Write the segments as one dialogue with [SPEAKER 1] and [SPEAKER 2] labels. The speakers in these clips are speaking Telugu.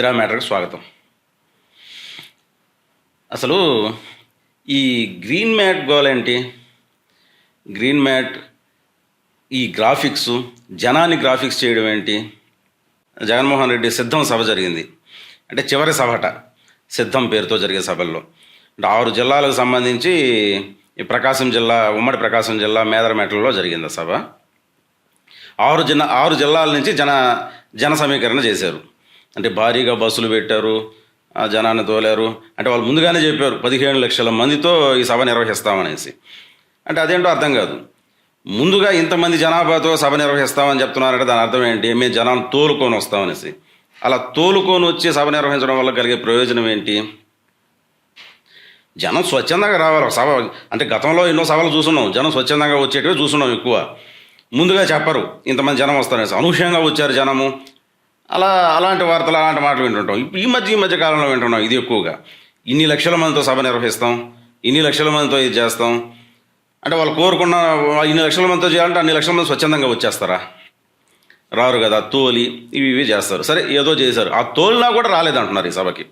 [SPEAKER 1] ఇదిరా మ్యాటర్కి స్వాగతం. అసలు ఈ గ్రీన్ మ్యాట్ గోల్ ఏంటి గ్రీన్ మ్యాట్ ఈ గ్రాఫిక్స్ జనాన్ని గ్రాఫిక్స్ చేయడం ఏంటి? జగన్మోహన్ రెడ్డి సిద్ధం సభ జరిగింది. అంటే చివరి సభట సిద్ధం పేరుతో జరిగే సభల్లో. అంటే ఆరు జిల్లాలకు సంబంధించి ఈ ప్రకాశం జిల్లా ఉమ్మడి ప్రకాశం జిల్లా మేదరమెట్లలో జరిగింది ఆ సభ. ఆరు జిల్లా ఆరు జిల్లాల నుంచి జన జన సమీకరణ చేశారు. అంటే భారీగా బస్సులు పెట్టారు ఆ జనాన్ని తోలారు. అంటే వాళ్ళు ముందుగానే చెప్పారు పదిహేను లక్షల మందితో ఈ సభ నిర్వహిస్తామనేసి. అంటే అదేంటో అర్థం కాదు. ముందుగా ఇంతమంది జనాభాతో సభ నిర్వహిస్తామని చెప్తున్నారంటే దాని అర్థం ఏంటి? మేము జనాన్ని తోలుకొని వస్తామనేసి. అలా తోలుకొని వచ్చి సభ నిర్వహించడం వల్ల కలిగే ప్రయోజనం ఏంటి? జనం స్వచ్ఛందంగా రావాలి. సభ అంటే గతంలో ఎన్నో సభలు చూస్తున్నాం జనం స్వచ్ఛందంగా వచ్చేటివి చూస్తున్నాం ఎక్కువ. ముందుగా చెప్పరు ఇంతమంది జనం వస్తారనేసి. అనూహ్యంగా వచ్చారు జనము. అలా అలాంటి వార్తలు అలాంటి మాటలు వింటుంటాం. ఈ మధ్య ఈ మధ్య కాలంలో వింటున్నాం ఇది ఎక్కువగా. ఇన్ని లక్షల మందితో సభ నిర్వహిస్తాం ఇన్ని లక్షల మందితో ఇది చేస్తాం. అంటే వాళ్ళు కోరుకున్న ఇన్ని లక్షల మందితో చేయాలంటే అన్ని లక్షల మంది స్వచ్ఛందంగా వచ్చేస్తారా? రారు కదా తోలి ఇవి ఇవి చేస్తారు. సరే ఏదో చేశారు. ఆ తోలినా కూడా రాలేదంటున్నారు ఈ సభకి.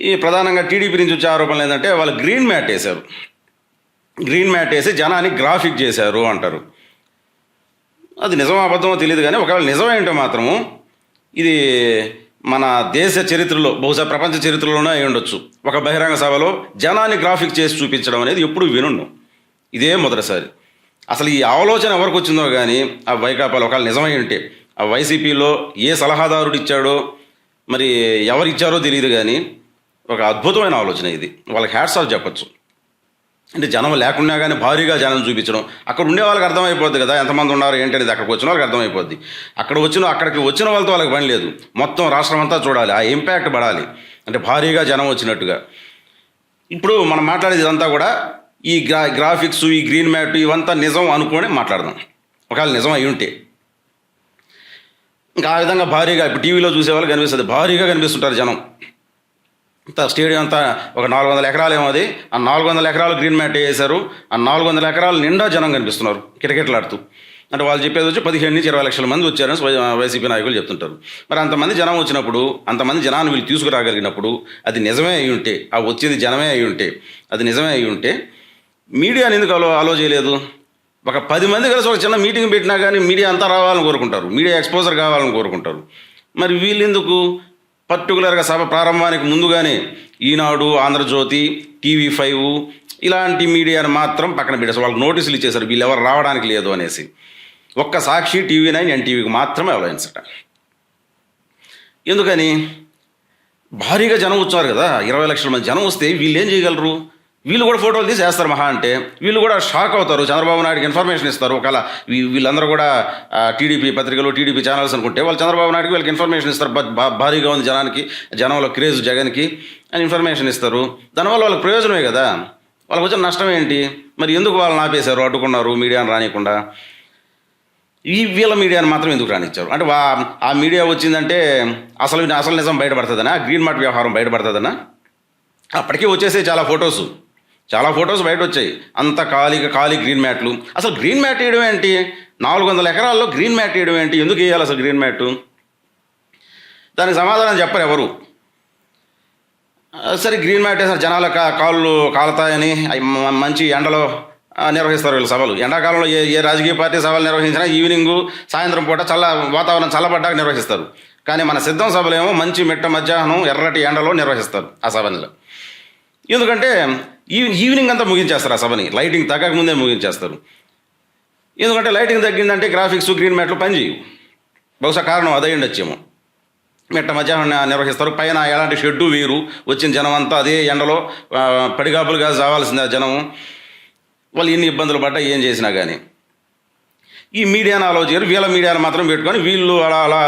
[SPEAKER 1] ఈ ప్రధానంగా టీడీపీ నుంచి వచ్చే ఆరోపణలు ఏంటంటే వాళ్ళు గ్రీన్ మ్యాట్ వేశారు. గ్రీన్ మ్యాట్ వేసి జనాన్ని గ్రాఫిక్ చేశారు అంటారు. అది నిజమో అబద్ధమో తెలియదు కానీ ఒకవేళ నిజమేంటో మాత్రము ఇది మన దేశ చరిత్రలో బహుశా ప్రపంచ చరిత్రలోనే అయి ఉండొచ్చు. ఒక బహిరంగ సభలో జనాన్ని గ్రాఫిక్ చేసి చూపించడం అనేది ఎప్పుడు వినుండు. ఇదే మొదటిసారి. అసలు ఈ ఆలోచన ఎవరికి వచ్చిందో కానీ ఆ వైకాపాలు ఒకవేళ నిజమై ఉంటే ఆ వైసీపీలో ఏ సలహాదారుడు ఇచ్చాడో మరి ఎవరిచ్చారో తెలియదు కానీ ఒక అద్భుతమైన ఆలోచన ఇది. వాళ్ళకి హ్యాట్స్ ఆఫ్ చెప్పచ్చు. అంటే జనం లేకుండా కానీ భారీగా జనం చూపించడం. అక్కడ ఉండే వాళ్ళకి అర్థమైపోద్ది కదా ఎంతమంది ఉన్నారు ఏంటనేది అక్కడికి వచ్చిన వాళ్ళకి అర్థమైపోద్ది. అక్కడ వచ్చిన అక్కడికి వచ్చిన వాళ్ళతో వాళ్ళకి పని లేదు. మొత్తం రాష్ట్రం అంతా చూడాలి ఆ ఇంపాక్ట్ పడాలి. అంటే భారీగా జనం వచ్చినట్టుగా. ఇప్పుడు మనం మాట్లాడేది ఇదంతా కూడా ఈ గ్రా గ్రాఫిక్స్ ఈ గ్రీన్ మ్యాట్ ఇవంతా నిజం అనుకొని మాట్లాడదాం. ఒకవేళ నిజం అయి ఉంటే. ఇంకా ఆ విధంగా భారీగా ఇప్పుడు టీవీలో చూసేవాళ్ళు కనిపిస్తుంది. భారీగా కనిపిస్తుంటారు జనం. అంత స్టేడియం అంతా ఒక నాలుగు వందల ఎకరాలు ఏమో అది. ఆ నాలుగు వందల ఎకరాలు గ్రీన్ మ్యాట్ వేసారు. ఆ నాలుగు వందల ఎకరాలు నిండా జనం కనిపిస్తున్నారు కిటకిటలాడుతూ అంటే వాళ్ళు చెప్పేది వచ్చి పదిహేను నుంచి ఇరవై లక్షల మంది వచ్చారని వైసీపీ నాయకులు చెప్తుంటారు. మరి అంతమంది జనం వచ్చినప్పుడు అంతమంది జనాన్ని వీళ్ళు తీసుకురాగలిగినప్పుడు అది నిజమే అయి ఉంటే ఆ వచ్చింది జనమే అయి ఉంటే అది నిజమే అయి ఉంటే మీడియాని ఎందుకు అలో అలో చేయలేదు? ఒక పది మంది కలిసి ఒక చిన్న మీటింగ్ పెట్టినా కానీ మీడియా అంతా రావాలని కోరుకుంటారు. మీడియా ఎక్స్పోజర్ కావాలని కోరుకుంటారు. మరి వీళ్ళెందుకు? పర్టికులర్గా సభ ప్రారంభానికి ముందుగానే ఈనాడు ఆంధ్రజ్యోతి టీవీ ఫైవ్ ఇలాంటి మీడియాను మాత్రం పక్కన పెట్టేసి వాళ్ళకి నోటీసులు ఇచ్చేశారు. వీళ్ళు ఎవరు రావడానికి లేదు అనేసి. ఒక్క సాక్షి టీవీ నైన్ ఎన్టీవీకి మాత్రమే అవలయించట ఎందుకని? భారీగా జనం వచ్చారు కదా. ఇరవై లక్షల మంది జనం వస్తే వీళ్ళు ఏం చేయగలరు? వీళ్ళు కూడా ఫోటోలు తీసి వేస్తారు మహా అంటే. వీళ్ళు కూడా షాక్ అవుతారు. చంద్రబాబు నాయుడుకి ఇన్ఫర్మేషన్ ఇస్తారు. ఒకవేళ వీళ్ళందరూ కూడా టీడీపీ పత్రికలు టీడీపీ ఛానల్స్ అనుకుంటే వాళ్ళు చంద్రబాబు నాయుడుకి వీళ్ళకి ఇన్ఫర్మేషన్ ఇస్తారు. భారీగా ఉంది జనానికి జనంలో క్రేజ్ జగన్కి అని ఇన్ఫర్మేషన్ ఇస్తారు. దానివల్ల వాళ్ళకి ప్రయోజనమే కదా. వాళ్ళకి వచ్చిన నష్టం ఏంటి? మరి ఎందుకు వాళ్ళని ఆపేశారు? అడ్డుకున్నారు మీడియాను రానియకుండా. ఈ వీళ్ళ మీడియాను మాత్రం ఎందుకు రానిచ్చారు? అంటే వా ఆ మీడియా వచ్చిందంటే అసలు అసలు నిజం బయటపడుతుందనా? గ్రీన్ మార్ట్ వ్యవహారం బయటపడుతుందనా? అప్పటికే వచ్చేసే చాలా ఫొటోస్. చాలా ఫొటోస్ బయట వచ్చాయి అంత ఖాళీగా ఖాళీ గ్రీన్ మ్యాట్లు. అసలు గ్రీన్ మ్యాట్ వేయడం ఏంటి? నాలుగు వందల ఎకరాల్లో గ్రీన్ మ్యాట్ వేయడం ఏంటి? ఎందుకు వేయాలి అసలు గ్రీన్ మ్యాట్? దానికి సమాధానం చెప్పరు ఎవరు. సరే గ్రీన్ మ్యాట్ వేసారు జనాల కా కాళ్ళు కాలుతాయని మంచి ఎండలో నిర్వహిస్తారు వీళ్ళు సభలు. ఎండాకాలంలో ఏ ఏ రాజకీయ పార్టీ సభలు నిర్వహించినా ఈవినింగ్ సాయంత్రం పూట చల్ల వాతావరణం చల్లబడ్డాక నిర్వహిస్తారు. కానీ మన సిద్ధం సభలు ఏమో మంచి మిట్ట మధ్యాహ్నం ఎర్రటి ఎండలో నిర్వహిస్తారు ఆ సభలో ఎందుకంటే ఈ ఈవినింగ్ అంతా ముగించేస్తారు ఆ సభని. లైటింగ్ తగ్గక ముందే ముగించేస్తారు. ఎందుకంటే లైటింగ్ తగ్గిందంటే గ్రాఫిక్స్ గ్రీన్ మ్యాట్లు పనిచేయవు బహుశా కారణం అదే ఉండొచ్చేమో. మిట్ట మధ్యాహ్నం నిర్వహిస్తారు. పైన ఎలాంటి షెడ్డు వేరు వచ్చిన జనం అంతా అదే ఎండలో పడిగాపులుగా చావాల్సిందే ఆ జనం వాళ్ళు ఎన్ని ఇబ్బందులు పడ్డా ఏం చేసినా కానీ ఈ మీడియాను ఆలోచించారు వీళ్ళ మీడియాను మాత్రం పెట్టుకొని వీళ్ళు అలా అలా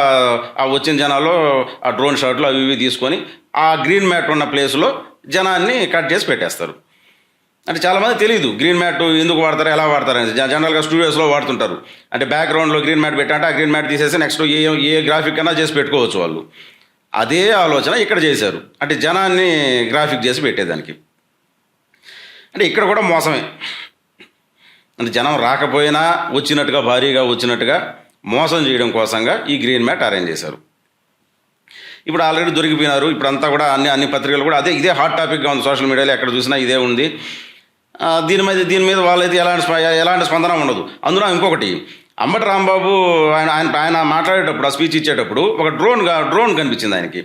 [SPEAKER 1] ఆ వచ్చిన జనాల్లో ఆ డ్రోన్ షాట్లు అవి ఇవి తీసుకొని ఆ గ్రీన్ మ్యాట్ ఉన్న ప్లేస్లో జనాన్ని కట్ చేసి పెట్టేస్తారు. అంటే చాలామంది తెలియదు గ్రీన్ మ్యాట్ ఎందుకు వాడతారు ఎలా వాడతారు అనేది. జనరల్గా స్టూడియోస్లో వాడుతుంటారు. అంటే బ్యాక్గ్రౌండ్లో గ్రీన్ మ్యాట్ పెట్టంటే ఆ గ్రీన్ మ్యాట్ తీసేసి నెక్స్ట్ ఏ ఏ గ్రాఫిక్ అయినా చేసి పెట్టుకోవచ్చు వాళ్ళు. అదే ఆలోచన ఇక్కడ చేశారు. అంటే జనాన్ని గ్రాఫిక్ చేసి పెట్టేదానికి. అంటే ఇక్కడ కూడా మోసమే. అంటే జనం రాకపోయినా వచ్చినట్టుగా భారీగా వచ్చినట్టుగా మోసం చేయడం కోసంగా ఈ గ్రీన్ మ్యాట్ అరేంజ్ చేశారు. ఇప్పుడు ఆల్రెడీ దొరికిపోయినారు. ఇప్పుడు అంతా కూడా అన్ని అన్ని పత్రికలు కూడా అదే ఇదే హాట్ టాపిక్గా ఉంది. సోషల్ మీడియాలో ఎక్కడ చూసినా ఇదే ఉంది. దీని మీద దీని మీద వాళ్ళైతే ఎలాంటి ఎలాంటి స్పందన ఉండదు. అందులో ఇంకొకటి అంబటి రాంబాబు ఆయన ఆయన ఆయన మాట్లాడేటప్పుడు ఆ స్పీచ్ ఇచ్చేటప్పుడు ఒక డ్రోన్ డ్రోన్ కనిపించింది ఆయనకి.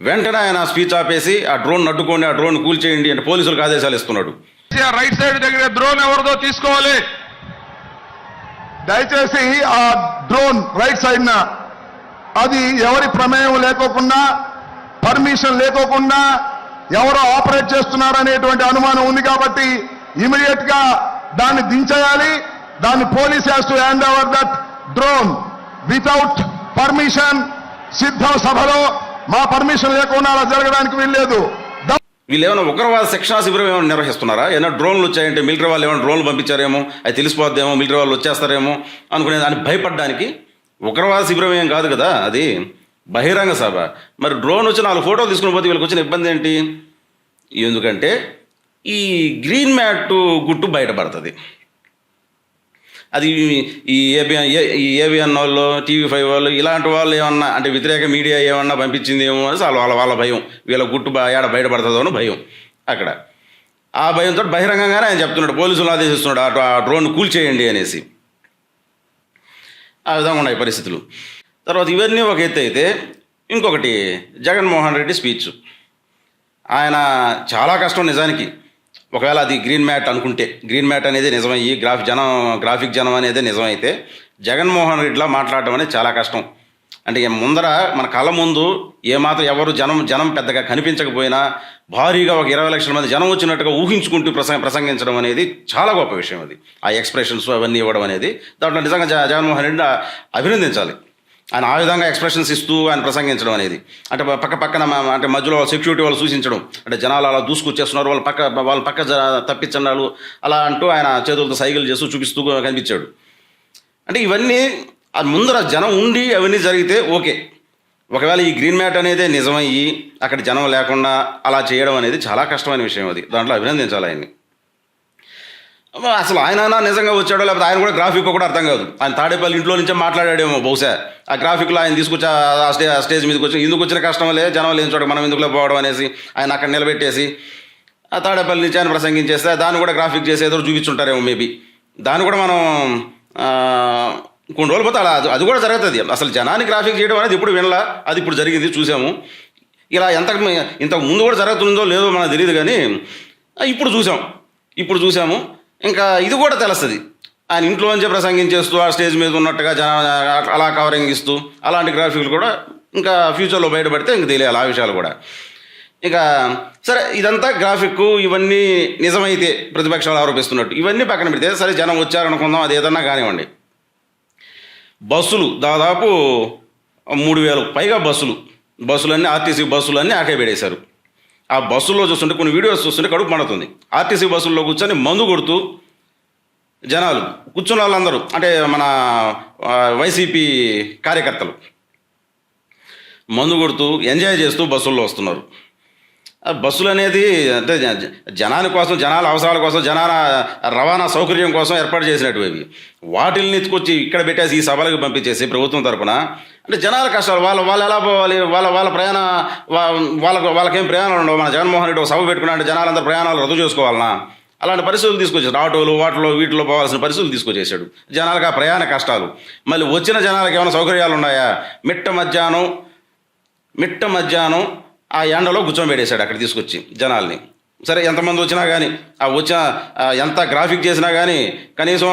[SPEAKER 1] వెంటనే ఆయన స్పీచ్ ఆపేసి ఆ డ్రోన్ అడ్డుకోండి ఆ డ్రోన్ కూల్చేయండి అంటే పోలీసులకు ఆదేశాలు ఇస్తున్నాడు.
[SPEAKER 2] రైట్ సైడ్ దగ్గర డ్రోన్ ఎవరిదో తీసుకోవాలి. దయచేసి ఆ డ్రోన్ రైట్ సైడ్ అది ఎవరి ప్రమేయం లేకోకుండా పర్మిషన్ లేకోకుండా ఎవరో ఆపరేట్ చేస్తున్నారనేటువంటి అనుమానం ఉంది కాబట్టి ఇమీడియట్గా దాన్ని దించేయాలి. దాన్ని police has to hand over that drone without permission సిద్ధం సభలో మా పర్మిషన్ లేకుండా అలా జరగడానికి వీల్లేదు.
[SPEAKER 1] వీళ్ళు ఏమైనా ఉగ్రవాద శిక్షణా శిబిరం ఏమైనా నిర్వహిస్తున్నారా? ఏమైనా డ్రోన్లు వచ్చాయంటే మిలిటరీ వాళ్ళు ఏమైనా డ్రోన్లు పంపించారేమో? అది తెలిసిపోద్దేమో మిలిటరీ వాళ్ళు వచ్చేస్తారేమో అనుకునే దాన్ని భయపడడానికి ఉగ్రవాద శిబిరం ఏం కాదు కదా? అది బహిరంగ సభ. మరి డ్రోన్ వచ్చి నాలుగు ఫోటోలు తీసుకుని పోతే వీళ్ళకి వచ్చిన ఇబ్బంది ఏంటి? ఎందుకంటే ఈ గ్రీన్ మ్యాట్ గుట్టు బయటపడుతుంది. అది ఈ ఏబిఎన్ ఈ ఏబిఎన్ వాళ్ళు టీవీ ఫైవ్ వాళ్ళు ఇలాంటి వాళ్ళు ఏమన్నా అంటే వ్యతిరేక మీడియా ఏమన్నా పంపించింది ఏమో అని వాళ్ళ వాళ్ళ వాళ్ళ భయం. వీళ్ళ గుట్టు ఏడ బయటపడుతుందో అని భయం అక్కడ. ఆ భయంతో బహిరంగంగానే ఆయన చెప్తున్నాడు పోలీసులు ఆదేశిస్తున్నాడు అటు ఆ డ్రోన్ కూల్చేయండి అనేసి. ఆ విధంగా ఉన్నాయి పరిస్థితులు. తర్వాత ఇవన్నీ ఒక ఎత్తు అయితే ఇంకొకటి జగన్మోహన్ రెడ్డి స్పీచ్. ఆయన చాలా కష్టం నిజానికి. ఒకవేళ అది గ్రీన్ మ్యాట్ అనుకుంటే గ్రీన్ మ్యాట్ అనేది నిజమయ్యి గ్రాఫిక్ జనం గ్రాఫిక్ జనం అనేది నిజమైతే జగన్మోహన్ రెడ్డిలా మాట్లాడడం అనేది చాలా కష్టం. అంటే ముందర మన కళ్ళ ముందు ఏమాత్రం ఎవరు జనం జనం పెద్దగా కనిపించకపోయినా భారీగా ఒక ఇరవై లక్షల మంది జనం వచ్చినట్టుగా ఊహించుకుంటూ ప్రసంగ ప్రసంగించడం అనేది చాలా గొప్ప విషయం అది. ఆ ఎక్స్ప్రెషన్స్ అవన్నీ ఇవ్వడం అనేది దాంట్లో నిజంగా జగన్మోహన్ రెడ్డి అభినందించాలి. ఆయన ఆ విధంగా ఎక్స్ప్రెషన్స్ ఇస్తూ ఆయన ప్రసంగించడం అనేది. అంటే పక్క పక్కన అంటే మధ్యలో సెక్యూరిటీ వాళ్ళు సూచించడం. అంటే జనాలు అలా దూసుకొచ్చేస్తున్నారు వాళ్ళ పక్క వాళ్ళ పక్క జ- తప్పించండాలు అలా అంటూ ఆయన చేతులతో సైకిల్ చేస్తూ చూపిస్తూ కనిపించాడు. అంటే ఇవన్నీ అది ముందర జనం ఉండి అవన్నీ జరిగితే ఓకే. ఒకవేళ ఈ గ్రీన్ మ్యాట్ అనేది నిజమయ్యి అక్కడ జనం లేకుండా అలా చేయడం అనేది చాలా కష్టమైన విషయం అది. దాంట్లో అభినందించాలి ఆయన్ని. అసలు ఆయన నిజంగా వచ్చాడో లేకపోతే ఆయన కూడా గ్రాఫిక్ కూడా అర్థం కాదు. ఆయన తాడేపల్లి ఇంట్లో నుంచే మాట్లాడాడేమో బహుశా. ఆ గ్రాఫిక్లో ఆయన తీసుకొచ్చి ఆ- స్టే ఆ స్టేజ్ మీదకి వచ్చి ఎందుకు వచ్చిన కష్టం లే? జనం లేని చోట మనం ఎందుకులో పోవడం? అనేసి ఆయన అక్కడ నిలబెట్టేసి ఆ తాడేపల్లి నుంచి ఆయన ప్రసంగించేస్తే దాన్ని కూడా గ్రాఫిక్ చేసి ఏదో చూపించుంటారేమో మేబీ దాన్ని కూడా మనం కొన్ని రోజులు పోతే అలా అది- అది కూడా జరుగుతుంది. అసలు జనాన్ని గ్రాఫిక్ చేయడం అనేది ఇప్పుడు వినలా? అది ఇప్పుడు జరిగింది చూసాము. ఇలా ఎంత ఇంతకు ముందు కూడా జరుగుతుందో లేదో మనకు తెలియదు కానీ ఇప్పుడు చూసాం. ఇప్పుడు చూసాము. ఇంకా ఇది కూడా తెలుస్తుంది. ఆయన ఇంట్లోంచే ప్రసంగించేస్తూ ఆ స్టేజ్ మీద ఉన్నట్టుగా జన అలా కవరింగ్ ఇస్తూ అలాంటి గ్రాఫిక్లు కూడా ఇంకా ఫ్యూచర్లో బయటపడితే ఇంక తెలియాలి ఆ విషయాలు కూడా. ఇక సరే ఇదంతా గ్రాఫిక్ ఇవన్నీ నిజమైతే ప్రతిపక్షాలు ఆరోపిస్తున్నట్టు. ఇవన్నీ పక్కన పెడితే సరే జనం వచ్చారనుకుందాం అది ఏదన్నా కానివ్వండి. బస్సులు దాదాపు మూడు వేలకు పైగా బస్సులు. బస్సులన్నీ ఆర్టీసీ బస్సులన్నీ ఆకే పెడేశారు. ఆ బస్సుల్లో చూస్తుంటే కొన్ని వీడియోస్ చూస్తుంటే కడుపు మండుతుంది. ఆర్టీసీ బస్సుల్లో కూర్చొని మందు కొడుతూ జనాలు కూర్చున్న వాళ్ళందరూ అంటే మన వైసీపీ కార్యకర్తలు. మందు కొడుతూ ఎంజాయ్ చేస్తూ బస్సుల్లో వస్తున్నారు. బస్సులు అనేది అంటే జనాని కోసం జనాల అవసరాల కోసం జనాల రవాణా సౌకర్యం కోసం ఏర్పాటు చేసినట్టు అవి. వాటిల్ని ఎత్తుకొచ్చి ఇక్కడ పెట్టేసి ఈ సభలకు పంపించేసి ప్రభుత్వం తరపున అంటే జనాల కష్టాలు వాళ్ళ వాళ్ళు ఎలా పోవాలి వాళ్ళ వాళ్ళ ప్రయాణ వా- వాళ్ళకు వాళ్ళకేం ప్రయాణాలు ఉండవు. మన జగన్మోహన్ రెడ్డి ఒక సభ పెట్టుకున్నా అంటే జనాలందరూ ప్రయాణాలు రద్దు చేసుకోవాలనా? అలాంటి పరిస్థితులు తీసుకొచ్చాడు ఆటోలు వాటిలో వీటిలో పోవాల్సిన పరిస్థితులు తీసుకొచ్చేసాడు జనాలకు ఆ ప్రయాణ కష్టాలు. మళ్ళీ వచ్చిన జనాలకు ఏమైనా సౌకర్యాలు ఉన్నాయా? మిట్ట మధ్యాహ్నం మిట్ట మధ్యాహ్నం ఆ ఎండలో కూర్చోబెట్టేశాడు అక్కడ తీసుకొచ్చి జనాల్ని. సరే ఎంతమంది వచ్చినా కానీ ఆ వచ్చిన ఎంత గ్రాఫిక్ చేసినా కానీ కనీసం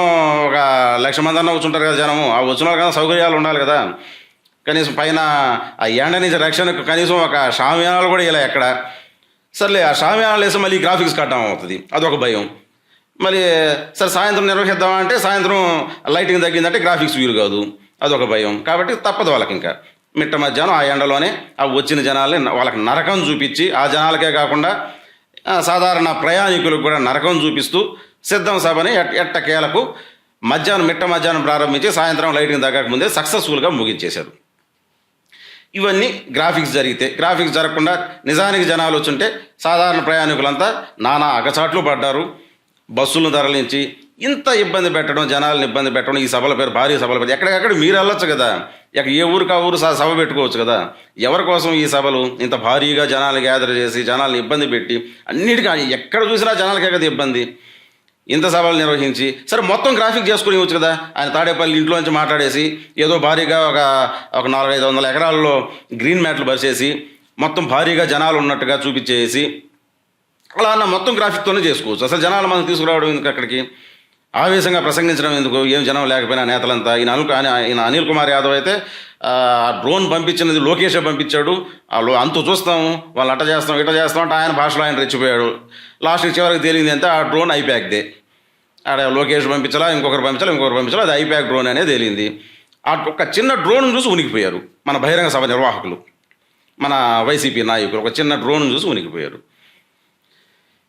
[SPEAKER 1] ఒక లక్ష మంది అన్న కూర్చుంటారు కదా జనము ఆ వచ్చిన వాళ్ళకి కదా సౌకర్యాలు ఉండాలి కదా? కనీసం పైన ఆ ఎండ నుంచి రక్షణకు కనీసం ఒక షామియానాలు కూడా ఇలా ఎక్కడ? సర్లే ఆ షామియానాలు వేసి మళ్ళీ గ్రాఫిక్స్ కట్టడం అవుతుంది. అదొక భయం. మళ్ళీ సరే సాయంత్రం నిర్వహిద్దామా? అంటే సాయంత్రం లైటింగ్ తగ్గిందంటే గ్రాఫిక్స్ వీలు కాదు. అదొక భయం. కాబట్టి తప్పదు వాళ్ళకి ఇంకా. మిట్ట మధ్యాహ్నం ఆ ఎండలోనే ఆ వచ్చిన జనాల్ని వాళ్ళకి నరకం చూపించి ఆ జనాలకే కాకుండా సాధారణ ప్రయాణికులకు కూడా నరకం చూపిస్తూ సిద్ధం సభని ఎట్ ఎట్టకేలకు మధ్యాహ్నం మిట్ట మధ్యాహ్నం ప్రారంభించి సాయంత్రం లైటింగ్ తగ్గక ముందే సక్సెస్ఫుల్గా ముగించేశారు. ఇవన్నీ గ్రాఫిక్స్ జరిగితే గ్రాఫిక్స్ జరగకుండా నిజానికి జనాలు వచ్చుంటే సాధారణ ప్రయాణికులంతా నానా అగచాట్లు పడ్డారు. బస్సులను తరలించి ఇంత ఇబ్బంది పెట్టడం జనాలను ఇబ్బంది పెట్టడం ఈ సభల పేరు భారీ సభల పేరు. ఎక్కడికక్కడ మీరు వెళ్ళొచ్చు కదా. ఇక ఏ ఊరికి ఆ ఊరు సభ పెట్టుకోవచ్చు కదా. ఎవరి కోసం ఈ సభలు ఇంత భారీగా జనాలు గ్యాదర్ చేసి జనాలను ఇబ్బంది పెట్టి అన్నిటికీ ఎక్కడ చూసినా జనాలకే కదా ఇబ్బంది. ఇంత సభలు నిర్వహించి సరే మొత్తం గ్రాఫిక్ చేసుకుని ఇవ్వచ్చు కదా. ఆయన తాడేపల్లి ఇంట్లో నుంచి మాట్లాడేసి ఏదో భారీగా ఒక ఒక నాలుగైదు వందల ఎకరాల్లో గ్రీన్ మ్యాట్లు పరిచేసి మొత్తం భారీగా జనాలు ఉన్నట్టుగా చూపించేసి అలా అన్న మొత్తం గ్రాఫిక్తోనే చేసుకోవచ్చు. అసలు జనాలు మనం తీసుకురావడం ఎందుకు అక్కడికి? ఆవేశంగా ప్రసంగించడం ఎందుకు? ఏం జనం లేకపోయినా నేతలంతా? ఈయన అనిల్ ఈయన అనిల్ కుమార్ యాదవ్ అయితే ఆ డ్రోన్ పంపించినది లోకేషే పంపించాడు. ఆ లో అంతు చూస్తాము వాళ్ళు అట్ట చేస్తాం ఇట్ట చేస్తాం అంటే ఆయన భాషలో ఆయన రెచ్చిపోయాడు. లాస్ట్కి చివరికి తేలింది అంటే ఆ డ్రోన్ ఐప్యాక్దే ఆడ లోకేష్ పంపించాలా ఇంకొకరు పంపించాలా ఇంకొకరు పంపించాలా అది ఐప్యాక్ డ్రోన్ అనేది తేలింది. ఆ ఒక చిన్న డ్రోన్ చూసి ఉనికిపోయారు మన బహిరంగ సభ నిర్వాహకులు. మన వైసీపీ నాయకులు ఒక చిన్న డ్రోన్ చూసి ఉనికిపోయారు.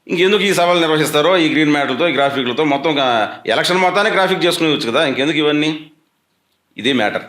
[SPEAKER 1] ఇంకెందుకు ఈ సభలు నిర్వహిస్తారో ఈ గ్రీన్ మ్యాట్లతో ఈ గ్రాఫిక్లతో మొత్తం ఎలక్షన్ మొత్తాన్ని గ్రాఫిక్ చేసుకునేవచ్చు కదా ఇంకెందుకు ఇవన్నీ? ఇదే మ్యాటర్